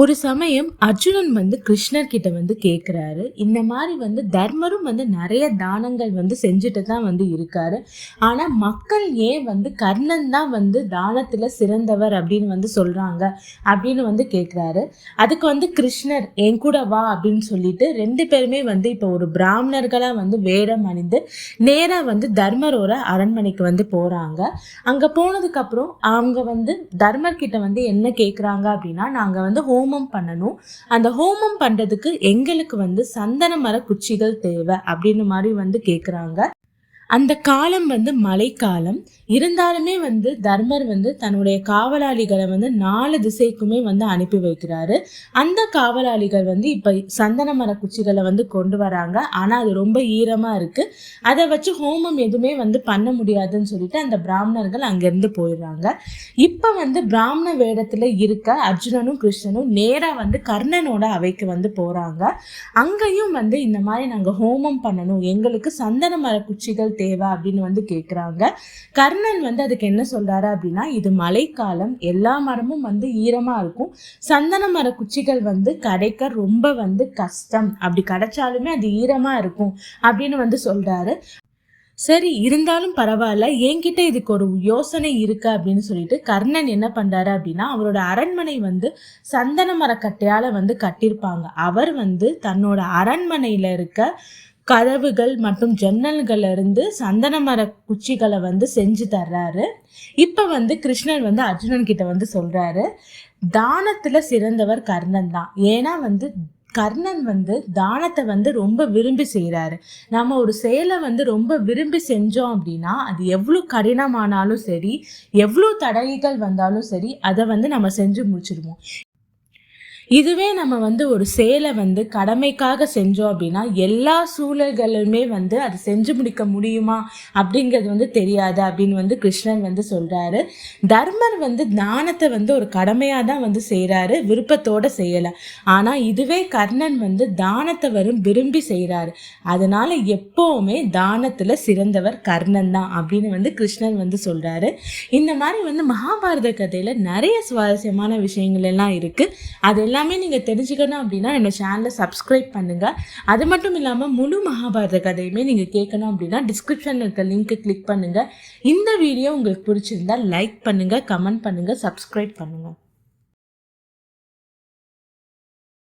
ஒரு சமயம் அர்ஜுனன் வந்து கிருஷ்ணர் கிட்ட வந்து கேட்குறாரு இந்த மாதிரி வந்து தர்மரும் வந்து நிறைய தானங்கள் வந்து செஞ்சுட்டு தான் வந்து இருக்காரு. ஆனால் மக்கள் ஏன் வந்து கர்ணன் தான் வந்து தானத்தில் சிறந்தவர் அப்படின்னு வந்து சொல்கிறாங்க அப்படின்னு வந்து கேட்குறாரு அதுக்கு வந்து கிருஷ்ணர் என் கூட வா அப்படின்னு சொல்லிட்டு ரெண்டு பேருமே வந்து இப்போ ஒரு பிராமணர்களாக வந்து வேடம் அணிந்து நேராக வந்து தர்மரோட அரண்மனைக்கு வந்து போகிறாங்க அங்கே போனதுக்கப்புறம் அவங்க வந்து தர்மர் கிட்ட வந்து என்ன கேட்குறாங்க அப்படின்னா நாங்கள் வந்து ஹோம் ஹோமம் பண்ணணும். அந்த ஹோமம் பண்ணுறதுக்கு எங்களுக்கு வந்து சந்தன மர குச்சிகள் தேவை அப்படின்னு மாதிரி வந்து கேட்குறாங்க அந்த காலம் வந்து மழைக்காலம். இருந்தாலுமே வந்து தர்மர் வந்து தன்னுடைய காவலாளிகளை வந்து நாலு திசைக்குமே வந்து அனுப்பி வைக்கிறாரு. அந்த காவலாளிகள் வந்து இப்போ சந்தன மர குச்சிகளை வந்து கொண்டு வராங்க. ஆனால் அது ரொம்ப ஈரமாக இருக்குது அதை வச்சு ஹோமம் எதுவுமே வந்து பண்ண முடியாதுன்னு சொல்லிட்டு அந்த பிராமணர்கள் அங்கேருந்து போயிடுறாங்க. இப்போ வந்து பிராமண வேடத்தில் இருக்க அர்ஜுனனும் கிருஷ்ணனும் நேராக வந்து கர்ணனோட அவைக்கு வந்து போகிறாங்க அங்கேயும் வந்து இந்த மாதிரி நாங்கள் ஹோமம் பண்ணணும். எங்களுக்கு சந்தன மர குச்சிகள் தேவை அப்படின்னு வந்து கேட்குறாங்க கர்ணன் வந்து அதுக்கு என்ன சொல்கிறாரு அப்படின்னா இது மழைக்காலம் எல்லா மரமும் வந்து ஈரமாக இருக்கும். சந்தன மர குச்சிகள் வந்து கிடைக்க ரொம்ப வந்து கஷ்டம். அப்படி கிடைச்சாலுமே அது ஈரமாக இருக்கும் அப்படின்னு வந்து சொல்கிறாரு சரி இருந்தாலும் பரவாயில்ல என்கிட்ட இதுக்கு ஒரு யோசனை இருக்கு அப்படின்னு சொல்லிட்டு கர்ணன் என்ன பண்றாரு அப்படின்னா அவரோட அரண்மனை வந்து சந்தன மரக்கட்டையால வந்து கட்டியிருப்பாங்க. அவர் வந்து தன்னோட அரண்மனையில இருக்க கதவுகள் மற்றும் ஜன்னல்கள் இருந்து சந்தன மர குச்சிகளை வந்து செஞ்சு தர்றாரு. இப்போ வந்து கிருஷ்ணன் வந்து அர்ஜுனன் கிட்ட வந்து சொல்றாரு தானத்துல சிறந்தவர் கர்ணன் தான். ஏன்னா வந்து கர்ணன் வந்து தானத்தை வந்து ரொம்ப விரும்பி செய்கிறாரு நம்ம ஒரு செயலை வந்து ரொம்ப விரும்பி செஞ்சோம் அப்படின்னா அது எவ்வளோ கடினமானாலும் சரி எவ்வளோ தடைகள் வந்தாலும் சரி அதை வந்து நம்ம செஞ்சு முடிச்சிடுவோம் இதுவே நம்ம வந்து ஒரு செயலை வந்து கடமைக்காக செஞ்சோம் அப்படின்னா எல்லா சூழல்களுமே வந்து அது செஞ்சு முடிக்க முடியுமா அப்படிங்கிறது வந்து தெரியாது அப்படின்னு வந்து கிருஷ்ணன் வந்து சொல்கிறாரு தர்மர் வந்து தானத்தை வந்து ஒரு கடமையாக தான் வந்து செய்கிறாரு விருப்பத்தோடு செய்யலை. ஆனால் இதுவே கர்ணன் வந்து தானத்தை வரும் விரும்பி செய்கிறாரு அதனால் எப்போவுமே தானத்தில் சிறந்தவர் கர்ணன் தான் அப்படின்னு வந்து கிருஷ்ணன் வந்து சொல்கிறாரு இந்த மாதிரி வந்து மகாபாரத கதையில் நிறைய சுவாரஸ்யமான விஷயங்கள் எல்லாம் இருக்குது அதெல்லாம் எல்லாமே நீங்கள் தெரிஞ்சுக்கணும் அப்படின்னா என்னோட சேனலை சப்ஸ்கிரைப் பண்ணுங்கள் அது மட்டும் இல்லாமல் முழு மகாபாரத கதையுமே நீங்கள் கேட்கணும் அப்படின்னா டிஸ்கிரிப்ஷனில் இருக்க லிங்க்கு கிளிக் பண்ணுங்கள் இந்த வீடியோ உங்களுக்கு பிடிச்சிருந்தா லைக் பண்ணுங்கள் கமெண்ட் பண்ணுங்கள் சப்ஸ்கிரைப் பண்ணுங்கள்